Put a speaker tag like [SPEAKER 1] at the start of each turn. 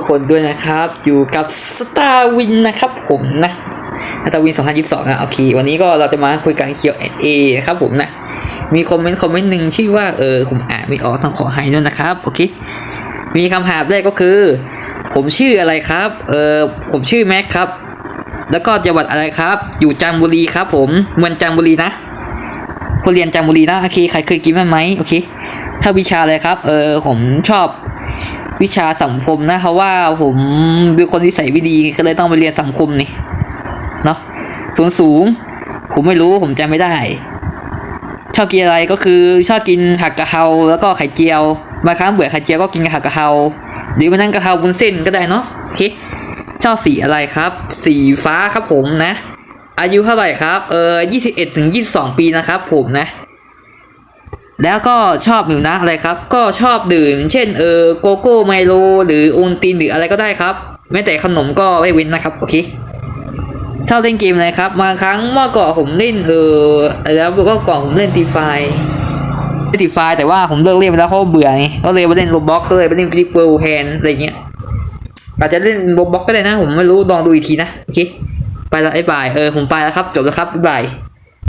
[SPEAKER 1] ทุกคนด้วยนะครับ อยู่กับ Star Win นนะครับผมนะ Star Win 2022อะโอเค วันนี้ก็เราจะมาคุยกันเกี่ยวกับ A นะครับผมนะ มีคอมเมนต์คอมเมนต์หนึ่งชื่อว่าเออผมอ่านไม่ออกต้องขอให้ด้วยนะครับ โอเค มีคำถามแรกก็คือ ผมชื่ออะไรครับ เออผมชื่อแม็กครับ แล้วก็จังหวัดอะไรครับ อยู่จันทบุรีครับ ผมเมืองจันทบุรีนะคนเรียนจันทบุรีนะโอเคใครเคยกินบ้างไหมโอเค ถ้าวิชาอะไรครับ เออผมชอบ วิชาสังคมนะเพราะว่าผมเป็นคนที่ใส่ไม่ดีก็เลยต้องไปเรียนสังคมนี่เนาะส่วนสูง ผมไม่รู้ผมจำไม่ได้ ชอบกินอะไรก็คือชอบกินผักกะเพราแล้วก็ไข่เจียวบางครั้งเบื่อไข่เจียวก็กินผักกะเพราหรือมานั่งกะเพราบนเส้นก็ได้เนาะโอเคชอบสีอะไรครับ สีฟ้าครับผมนะ อายุเท่าไหร่ครับเออยี่สิบเอ็ดถึงยี่สิบสองปีนะครับผมนะ แล้วก็ชอบดื่มนะอะไรครับ ก็ชอบดื่ม เช่นเออโกโก้ไมโลหรือโอนตินหรืออะไรก็ได้ครับแม้แต่ขนมก็ไม่เว้นนะครับโอเคชอบเล่นเกมอะไรครับบางครั้งเมื่อก่อนผมเล่นเออแล้วก็ก่อนผมเล่นตีไฟเล่นตีไฟแต่ว่าผมเลิกเล่นไปแล้วเพราะเบื่อไงก็เลยมาเล่นโรบ็อกก็เลยไปเล่นฟิลิปเวิลแฮนอะไรเงี้ยอาจจะเล่นโรบ็อกก็ได้นะ ผมไม่รู้ลองดูอีกทีนะ โอเค ไปล้วไอ้บาย เออ ผมไปแล้วครับ จบแล้วครับบ๊ายบาย